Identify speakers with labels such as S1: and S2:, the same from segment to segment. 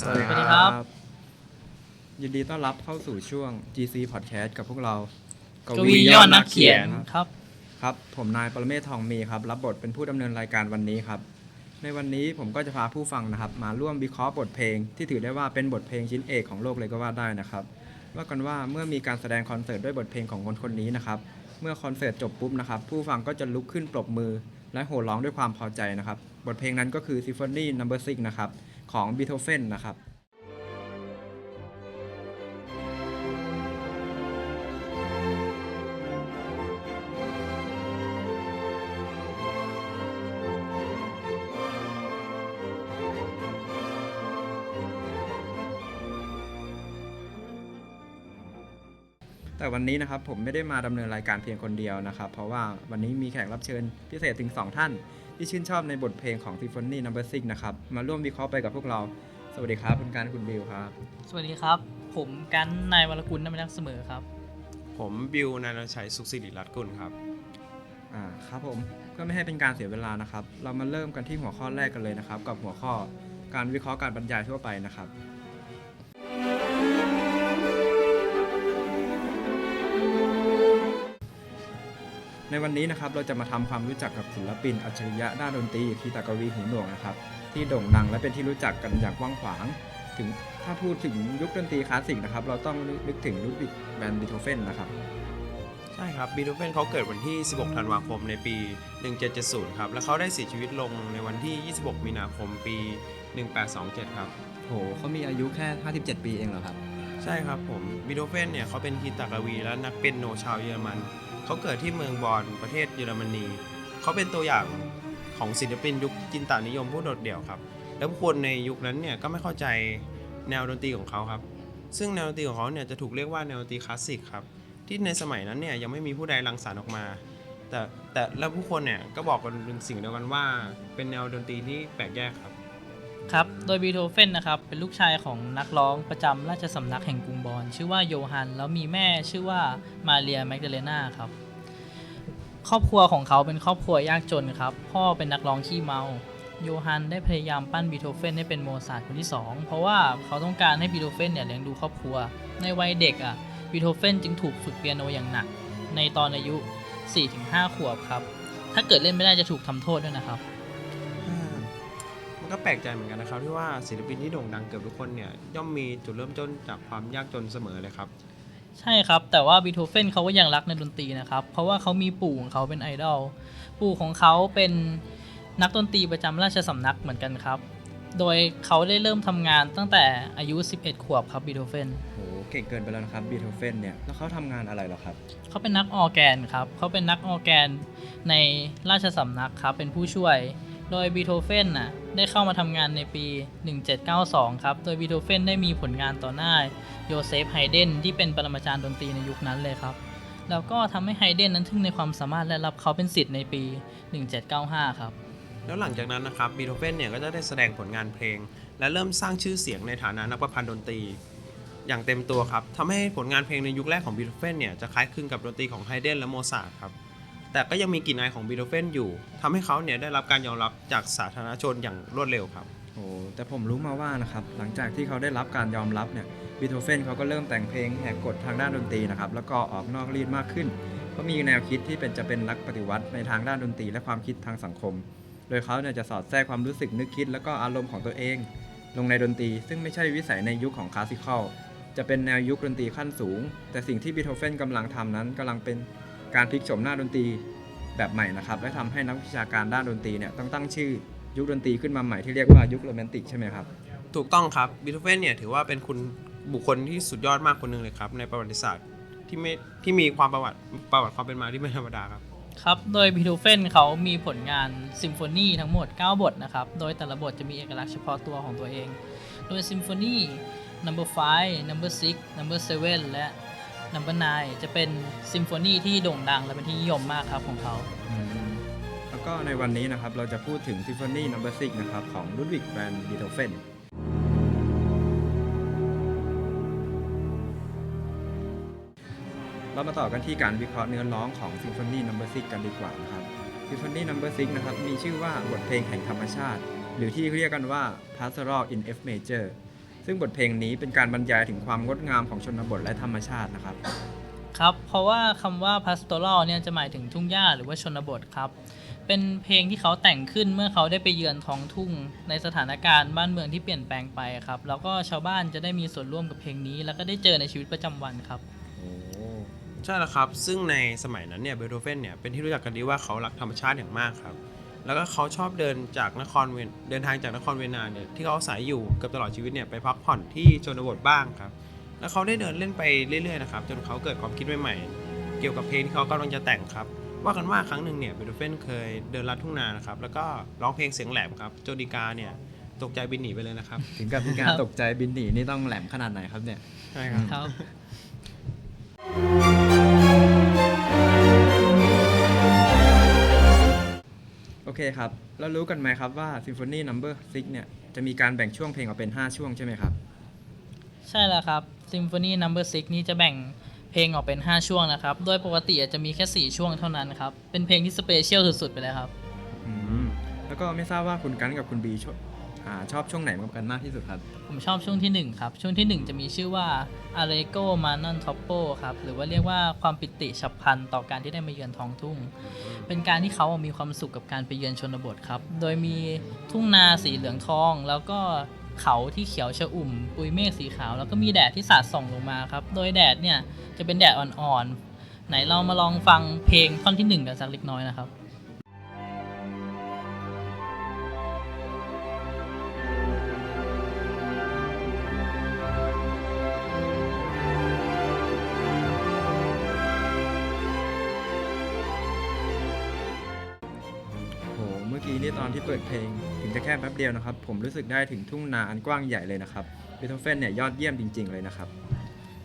S1: สวัสดี
S2: สวัสดีครับ
S1: ยินดีต้อนรับเข้าสู่ช่วง GC Podcast กับพวกเรา
S2: กวียอดนักเขียนครับ
S1: ครับ ผมนายปรเมศทองมีครับ รับบทเป็นผู้ดำเนินรายการวันนี้ครับ ในวันนี้ผมก็จะพาผู้ฟังนะครับ มาร่วมวิเคราะห์บทเพลง ที่ถือได้ว่าเป็นบทเพลงชิ้นเอกของโลกเลยก็ว่าได้นะครับ ว่ากันว่าเมื่อมีการแสดงคอนเสิร์ตด้วยบทเพลงของคนคนนี้นะครับ เมื่อคอนเสิร์ตจบปุ๊บนะครับ ผู้ฟังก็จะลุกขึ้นปรบมือ และโห่ร้องด้วยความพอใจนะครับ บทเพลงนั้นก็คือ Symphony Number 6นะครับ ของบีโธเฟนนะครับแต่วันนี้นะครับผมไม่ได้มาดำเนินรายการเพียงคนเดียวนะครับ เพราะว่าวันนี้มีแขกรับเชิญพิเศษถึง 2 ท่าน ที่ชื่นชอบในบทเพลงของ Symphony Number 6นะครับ มาร่วมวิเคราะห์ไปกับพวกเรา สวัสดีครับคุณการคุณบิวครับ
S2: สวัสดีครับ ผมกันนายวรกุลน้ำมันนักเสมอครับ
S3: ผมบิวนายนชัยสุขสิริรัตน์กุลครับ
S1: อ่าครับผมเพื่อไม่ให้เป็นการเสียเวลานะครับ เรามาเริ่มกันที่หัวข้อแรกกันเลยนะครับ กับหัวข้อการวิเคราะห์การบรรยายทั่วไปนะครับ ในวันนี้นะครับเราจะมาทำความรู้จักกับศิลปินอัจฉริยะด้านดนตรีคีตากวีหูหนวกนะครับ ที่โด่งดังและเป็นที่รู้จักกันอย่างกว้างขวาง ถึงถ้าพูดถึงยุคดนตรีคลาสสิกนะครับ เราต้องนึกถึงลุดวิกแวนบิโธเฟนนะครับ
S3: ใช่ครับบีโธเฟนเขาเกิดวันที่ 16 ธันวาคมในปี 1770 ครับ และเขาได้เสียชีวิตลงในวันที่ 26 มีนาคมปี 1827 ครับ
S1: โหเขามีอายุแค่ 57 ปีเองเหรอครับ
S3: ใช่ครับผมบีโธเฟนเนี่ยเขาเป็นคีตากวี และนักเปียโนชาวเยอรมัน เขาเกิดที่เมืองบอนประเทศเยอรมนี เขาเป็นตัวอย่างของศิลปินยุคจินตานิยมผู้โดดเดี่ยวครับ แล้วผู้คนในยุคนั้นเนี่ยก็ไม่เข้าใจแนวดนตรีของเขาครับ ซึ่งแนวดนตรีของเขาเนี่ยจะถูกเรียกว่าแนวดนตรีคลาสสิกครับ ที่ในสมัยนั้นเนี่ยยังไม่มีผู้ใดรังสรรค์ออกมา แต่แต่แล้วผู้คนเนี่ยก็บอกกันเป็นสิ่งเดียวกันว่าเป็นแนวดนตรีที่แปลกแยกครับ
S2: ครับ โดยบีโธเฟนนะครับ เป็นลูกชายของนักร้องประจำราชสำนักแห่งกรุงบอนชื่อว่าโยฮัน แล้วมีแม่ชื่อว่ามาเรียแมกดาเลนาครับ ครอบครัวของเขาเป็นครอบครัวยากจนครับ พ่อเป็นนักร้องขี้เมา โยฮันได้พยายามปั้นบีโธเฟนให้เป็นโมซาร์ทคนที่ 2 เพราะว่าเขาต้องการให้บีโธเฟนเนี่ยเลี้ยงดูครอบครัว ในวัยเด็กอะบีโธเฟนจึงถูกฝึกเปียโนอย่างหนัก ในตอนอายุ 4-5 ขวบครับ ถ้าเกิดเล่นไม่ได้จะถูกทำโทษด้วยนะครับ
S3: ก็แปลกใจเหมือนกันนะครับที่ว่าศิลปินที่โด่งดังเกือบทุกคนเนี่ยย่อมมีจุดเริ่มต้นจากความยากจนเสมอเลยครับ
S2: ใช่ครับ แต่ว่าบีโธเฟนเขาก็ยังรักในดนตรีนะครับ เพราะว่าเขามีปู่ของเขาเป็นไอดอลปู่ของเขาเป็นนักดนตรีประจำราชสำนักเหมือนกันครับ โดยเขาได้เริ่มทำงานตั้งแต่อายุ 11 ขวบครับบีโธเฟน
S1: โหเก่งเกินไปแล้วนะครับบีโธเฟนเนี่ยแล้วเขาทำงานอะไรเหรอครับ
S2: เขาเป็นนักออร์แกนครับเขาเป็นนักออร์แกนในราชสำนักครับเป็นผู้ช่วย โดยบีโธเฟนน่ะได้เข้ามาทำงานในปี 1792 ครับ โดยบีโธเฟนได้มีผลงานต่อหน้าโยเซฟไฮเดนที่เป็นปรมาจารย์ดนตรีในยุคนั้นเลยครับ แล้วก็ทำให้ไฮเดนนั้นทึ่งในความสามารถและรับเขาเป็นสิทธิ์ในปี 1795 ครับ
S3: แล้วหลังจากนั้นนะครับบีโธเฟนเนี่ยก็จะได้แสดงผลงานเพลง และเริ่มสร้างชื่อเสียงในฐานะนักประพันธ์ดนตรี อย่างเต็มตัวครับทำให้ผลงานเพลงในยุคแรกของบีโธเฟนเนี่ยจะคล้ายคลึงกับดนตรีของไฮเดนและโมซาร์ทครับ แต่ก็ยังมีกลิ่นอายของบีโธเฟนอยู่ทำให้เขาเนี่ยได้รับการยอมรับจากสาธารณชนอย่างรวดเร็วครับ
S1: โอ้แต่ผมรู้มาว่านะครับหลังจากที่เขาได้รับการยอมรับเนี่ยบีโธเฟนเขาก็เริ่มแต่งเพลงแหกกฎทางด้านดนตรีนะครับแล้วก็ออกนอกรีดมากขึ้นเขามีแนวคิดที่เป็นจะเป็นนักปฏิวัติในทางด้านดนตรีและความคิดทางสังคม โดยเขาเนี่ยจะสอดแทรกความรู้สึกนึกคิด แล้วก็อารมณ์ของตัวเอง ลงในดนตรี ซึ่งไม่ใช่วิสัยในยุคของคลาสสิคอลจะเป็นแนวยุคดนตรีขั้นสูง แต่สิ่งที่บีโธเฟนกำลังทำนั้นกำลังเป็น การพลิกโฉมหน้าดนตรีแบบใหม่นะครับและทำให้นักวิชาการด้านดนตรีเนี่ยต้องตั้งชื่อยุคดนตรีขึ้นมาใหม่ที่เรียกว่ายุคโรแมนติกใช่ไหมครับ
S3: ถูกต้องครับบีโธเฟนเนี่ยถือว่าเป็นคุณบุคคลที่สุดยอดมากคนหนึ่งเลยครับในประวัติศาสตร์ที่ไม่ที่มีความประวัติประวัติความเป็นมาที่ไม่ธรรมดาครับ
S2: ครับ โดยบีโธเฟนเขามีผลงานซิมโฟนีทั้งหมด 9 บทนะครับ โดยแต่ละบทจะมีเอกลักษณ์เฉพาะตัวของตัวเอง โดยซิมโฟนี number 5 number 6 number 7 และ number 9จะเป็นซิมโฟนีที่โด่งดังและเป็นที่นิยมมากครับของเขา
S1: แล้วก็ในวันนี้นะครับเราจะพูดถึง Symphony Number 6นะครับของลุดวิกแ a นบีโธเฟนเรามาต่อกันที่การวิเคราะห์เนื้อร้องของ Symphony Number 6กันดีกว่านะครับ Symphony Number 6นะครับมีชื่อว่าบทเพลงแห่งธรรมชาติ หรือที่เรียกกันว่า Pastoral in F Major ซึ่งบทเพลงนี้เป็นการบรรยายถึงความงดงามของชนบทและธรรมชาตินะครับ
S2: ครับ เพราะว่าคำว่า pastoral เนี่ยจะหมายถึงทุ่งหญ้าหรือว่าชนบทครับ เป็นเพลงที่เขาแต่งขึ้นเมื่อเขาได้ไปเยือนท้องทุ่ง ในสถานการณ์บ้านเมืองที่เปลี่ยนแปลงไปครับ แล้วก็ชาวบ้านจะได้มีส่วนร่วมกับเพลงนี้ แล้วก็ได้เจอในชีวิตประจำวันครับ
S1: โอ้
S3: ใช่แล้วครับ ซึ่งในสมัยนั้นเนี่ยเบโธเฟนเนี่ยเป็นที่รู้จักกันดีว่าเขารักธรรมชาติอย่างมากครับ แล้วก็เขาชอบเดินจากนครเวนเดินทางจากนครเวียนนาเนี่ยที่เขาอาศัยอยู่เกือบตลอดชีวิตเนี่ยไปพักผ่อนที่ชนบทบ้างครับ แล้วเขาได้เดินเล่นไปเรื่อยๆนะครับจนเขาเกิดความคิดใหม่ๆเกี่ยวกับเพลงที่เขากำลังจะแต่งครับว่ากันว่าครั้งหนึ่งเนี่ยเบโธเฟนเคยเดินลัดทุ่งนานะครับแล้วก็ร้องเพลงเสียงแหลมครับโจดีกาเนี่ยตกใจบินหนีไปเลยนะครับ
S1: ถึงกับมีการ
S2: ครับ
S1: ตกใจบินหนีนี่ต้องแหลมขนาดไหนครับเนี่ย
S3: ใช่ครับ
S1: เคครับ แล้วรู้กันไหมครับว่า Symphony Number 6เนี่ยจะมีการแบ่งช่วงเพลงออกเป็น 5 ช่วงใช่ไหมครับ
S2: ใช่แล้วครับ Symphony Number 6นี่จะแบ่งเพลงออกเป็น 5 ช่วงนะครับ โดยปกติอาจจะมีแค่ 4 ช่วงเท่านั้นครับ เป็นเพลงที่สเปเชียลสุดๆ ไปเลยครับ
S1: อืม แล้วก็ไม่ทราบว่าคุณกันกับคุณบีช อบอ่าชอบช่วงไหนกันมากที่สุดครับ
S2: ผมชอบช่วงที่ 1 ครับ ช่วงที่ 1 จะมีชื่อว่า a r e g o Manon Toppo ครับ หรือว่าเรียกว่าความปิติฉับพลันต่อการที่ได้มาเยือนท้องทุ่ง เป็นการที่เขามีความสุขกับการไปเยือนชนบทครับ โดยมีทุ่งนาสีเหลืองทอง แล้วก็เขาที่เขียวชอุ่ม ปุยเมฆสีขาว แล้วก็มีแดดที่สาดส่องลงมาครับ โดยแดดเนี่ยจะเป็นแดดอ่อนๆ ไหนเรามาลองฟังเพลงท่อนที่หนึ่งกันสักเล็กน้อยนะครับ
S1: เปิดเพลง ถึงจะแค่แป๊บเดียวนะครับ ผมรู้สึกได้ถึงทุ่งนาอันกว้างใหญ่เลยนะครับเบโธเฟนเนี่ยยอดเยี่ยมจริง ๆ เลยนะครับ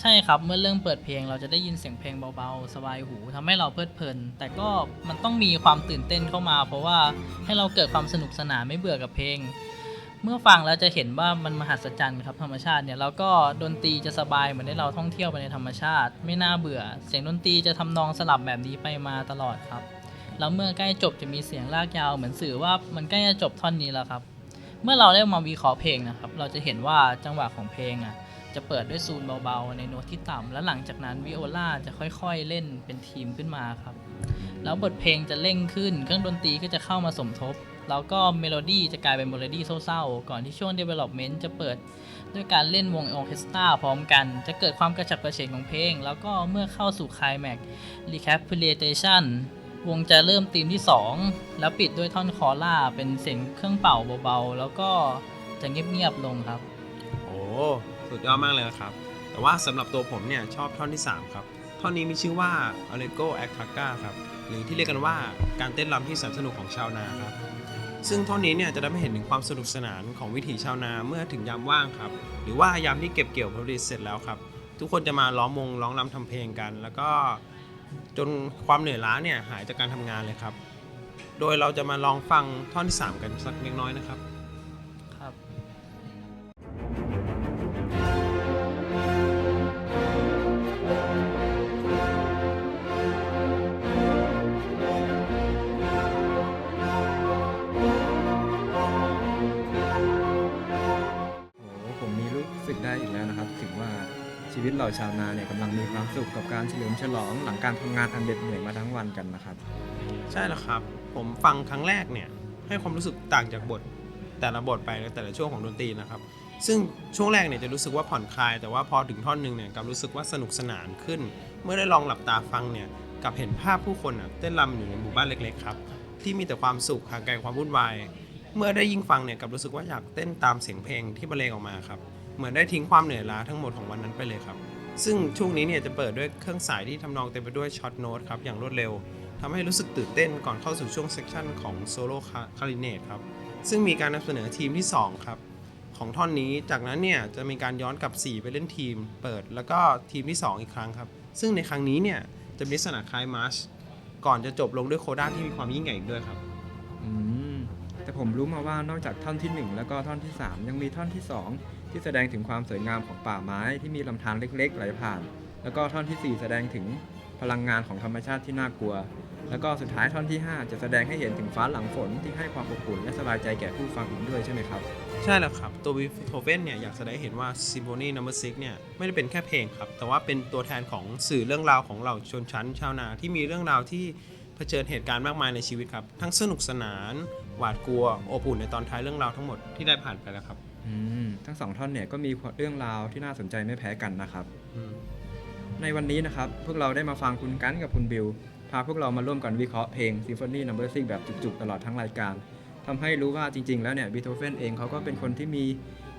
S2: ใช่ครับเมื่อเริ่มเปิดเพลงเราจะได้ยินเสียงเพลงเบาๆ สบายหูทำให้เราเพลิดเพลิน แต่ก็มันต้องมีความตื่นเต้นเข้ามา เพราะว่าให้เราเกิดความสนุกสนานไม่เบื่อกับเพลง เมื่อฟังแล้วจะเห็นว่ามันมหัศจรรย์ครับธรรมชาติเนี่ยแล้วก็ดนตรีจะสบายเหมือนได้เราท่องเที่ยวไปในธรรมชาติ ไม่น่าเบื่อ เสียงดนตรีจะทำนองสลับแบบนี้ไปมาตลอดครับ แล้วเมื่อใกล้จบจะมีเสียงลากยาวเหมือนสื่อว่ามันใกล้จะจบท่อนนี้แล้วครับ เมื่อเราได้มาวิเคราะห์เพลงนะครับ เราจะเห็นว่าจังหวะของเพลงอะจะเปิดด้วยซูนเบาๆ ในโน้ตที่ต่ำแล้วหลังจากนั้นวิโอลาจะค่อยๆเล่นเป็นทีมขึ้นมาครับ แล้วบทเพลงจะเร่งขึ้น เครื่องดนตรีก็จะเข้ามาสมทบ แล้วก็เมโลดี้จะกลายเป็นเมโลดี้เศร้าๆ ก่อนที่ช่วง development จะเปิดด้วยการเล่นวงออเคสตราพร้อมกัน จะเกิดความกระฉับกระเฉงของเพลง แล้วก็เมื่อเข้าสู่ climax recapitulation วงจะเริ่มธีมที่ 2 แล้วปิดด้วยท่อนคอล่าเป็นเสียงเครื่องเป่าเบาๆ แล้วก็จะเงียบๆลงครับ
S3: โอ้สุดยอดมากเลยนะครับ แต่ว่าสำหรับตัวผมเนี่ยชอบท่อนที่ 3 ครับ ท่อนนี้มีชื่อว่า Allegro a c a c a ครับ หรือที่เรียกกันว่าการเต้นรำที่สนสนุกของชาวนาครับ ซึ่งท่อนนี้เนี่ยจะได้ไม่เห็นถึงความสนุกสนานของวิถีชาวนาเมื่อถึงยามว่างครับ หรือว่ายามที่เก็บเกี่ยวผลผลิตเสร็จแล้วครับ ทุกคนจะมาล้อมวงร้องรำทำเพลงกัน แล้วก็ จนความเหนื่อยล้าเนี่ยหายจากการทำงานเลยครับ โดยเราจะมาลองฟังท่อนที่ 3 กันสักเล็กน้อยนะครับ
S2: ครับ
S1: เราชาวนาเนี่ยกำลังมีความสุขกับการเฉลิมฉลองหลังการทำงานอันเหน็ดเหนื่อยมาทั้งวันกันนะครับ
S3: ใช่แล้วครับ ผมฟังครั้งแรกเนี่ย ให้ความรู้สึกต่างจากบท แต่ละบทไปในแต่ละช่วงของดนตรีนะครับ ซึ่งช่วงแรกเนี่ยจะรู้สึกว่าผ่อนคลาย แต่ว่าพอถึงท่อนหนึ่งเนี่ยกลับรู้สึกว่าสนุกสนานขึ้น เมื่อได้ลองหลับตาฟังเนี่ยกลับเห็นภาพผู้คนน่ะเต้นรำอยู่ในหมู่บ้านเล็กๆครับที่มีแต่ความสุขห่างไกลความวุ่นวาย เมื่อได้ยิ่งฟังเนี่ยกลับรู้สึกว่าอยากเต้นตามเสียงเพลงที่บรรเลงออกมาครับเหมือนได้ทิ้งความเหนื่อยล้าทั้งหมดของวันนั้นไปเลยครับ ซึ่งช่วงนี้เนี่ยจะเปิดด้วยเครื่องสายที่ทำนองเต็มไปด้วยช็อตโน้ตครับอย่างรวดเร็วทำให้รู้สึกตื่นเต้นก่อนเข้าสู่ช่วงเซสชันของโซโล่คาริเนตครับซึ่งมีการนำเสนอทีมที่ 2 ครับ ของท่อนนี้จากนั้นเนี่ยจะมีการย้อนกลับ 4 ไปเล่นทีม เปิดแล้วก็ทีมที่ 2 อีกครั้งครับ ซึ่งในครั้งนี้เนี่ยจะมีลักษณะคล้ายมาร์ชก่อนจะจบลงด้วยโคด้าที่มีความยิ่งใหญ่อีกด้วยครับ
S1: แต่ผมรู้มาว่านอกจากท่อนที่ 1 แล้วก็ท่อนที่ 3 ยังมีท่อนที่ 2 ที่แสดงถึงความสวยงามของป่าไม้ที่มีลำธารเล็กๆไหลผ่าน แล้วก็ท่อนทีสี่ 4 แสดงถึงพลังงานของธรรมชาติที่น่ากลัว แล้วก็สุดท้ายท่อนที่ 5 จะแสดงให้เห็นถึงฟ้าหลังฝนที่ให้ความอบอุ่นและสบายใจแก่ผู้ฟังอีกด้วยใช่ไหมครับ
S3: ใช่แล้วครับ ตัวบีโธเฟนเนี่ยอยากแสดงให้เห็นว่า Symphony No. 6เนี่ยไม่ได้เป็นแค่เพลงครับ แต่ว่าเป็นตัวแทนของสื่อเรื่องราวของเราชนชั้นชาวนาที่มีเรื่องราวที่เผชิญเหตุการณ์มากมายในชีวิตครับ ทั้งสนุกสนาน หวาดกลัวอบอุ่นในตอนท้ายเรื่องราวทั้งหมดที่ได้ผ่านไปแล้วครับ
S1: อืมทั้งสองท่อนเนี่ยก็มีเรื่องราวที่น่าสนใจไม่แพ้กันนะครับ
S3: อืม
S1: ในวันนี้นะครับพวกเราได้มาฟังคุณกันกับคุณบิวพาพวกเรามาร่วมกันวิเคราะห์เพลง Symphony No. 6แบบจุกๆ ตลอดทั้งรายการทำให้รู้ว่าจริง ๆ แล้วเนี่ยบีโธเฟนเองเขาก็เป็นคนที่มี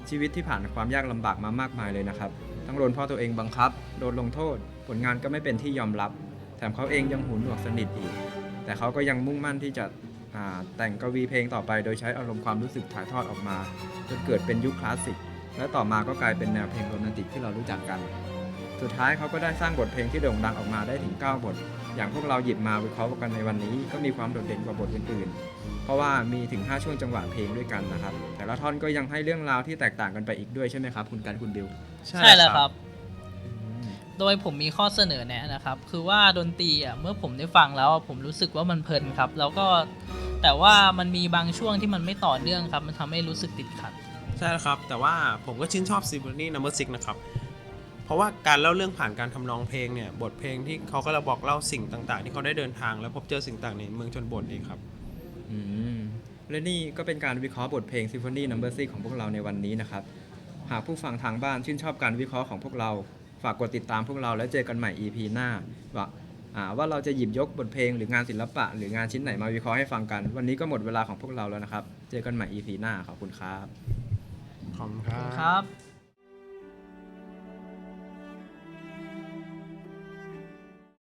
S1: ชีวิตที่ผ่านความยากลำบากมามากมายเลยนะครับ ทั้งโดนพ่อตัวเองบังคับ โดนลงโทษ ผลงานก็ไม่เป็นที่ยอมรับ แถมเขาเองยังหูหนวกสนิทอีก แต่เขาก็ยังมุ่งมั่นที่จะอ่า แต่งกวีเพลงต่อไปโดยใช้อารมณ์ความรู้สึกถ่ายทอดออกมาจนเกิดเป็นยุคคลาสสิก และต่อมาก็กลายเป็นแนวเพลงโรแมนติกที่เรารู้จักกัน สุดท้ายเขาก็ได้สร้างบทเพลงที่โด่งดังออกมาได้ถึง 9 บท อย่างพวกเราหยิบมาวิเคราะห์กันในวันนี้ก็มีความโดดเด่นกว่าบทอื่นๆ เพราะว่ามีถึง 5 ช่วงจังหวะเพลงด้วยกันนะครับ แต่ละท่อนก็ยังให้เรื่องราวที่แตกต่างกันไปอีกด้วยใช่ไหมครับคุณกันคุณบิว
S2: ใช่แล้วครับ โดยผมมีข้อเสนอแนะนะครับ คือว่าดนตรีอะเมื่อผมได้ฟังแล้วอะผมรู้สึกว่ามันเพลินครับ แล้วก็ แต่ว่ามันมีบางช่วงที่มันไม่ต่อเนื่องครับ มันทำให้รู้สึกติดขัด
S3: ใช่แล้วครับ แต่ว่าผมก็ชื่นชอบ Symphony No. 6นะครับ เพราะว่าการเล่าเรื่องผ่านการทำนองเพลงเนี่ย บทเพลงที่เขาก็เราบอกเล่าสิ่งต่างๆ ที่เขาได้เดินทาง และพบเจอสิ่งต่างในเมืองชนบทเองครับ
S1: อืมและนี่ก็เป็นการวิเคราะห์บทเพลง Symphony No. 6ของพวกเราในวันนี้นะครับ หากผู้ฟังทางบ้านชื่นชอบการวิเคราะห์ของพวกเรา ฝากกดติดตามพวกเราแล้วเจอกันใหม่ EP หน้าว่าอ่า ว่าเราจะหยิบยกบทเพลงหรืองานศิลปะ หรืองานชิ้นไหนมาวิเคราะห์ให้ฟังกัน วันนี้ก็หมดเวลาของพวกเราแล้วนะครับ เจอกันใหม่ EP หน้าขอบคุณครับ
S3: ขอบคุณ
S2: ครับ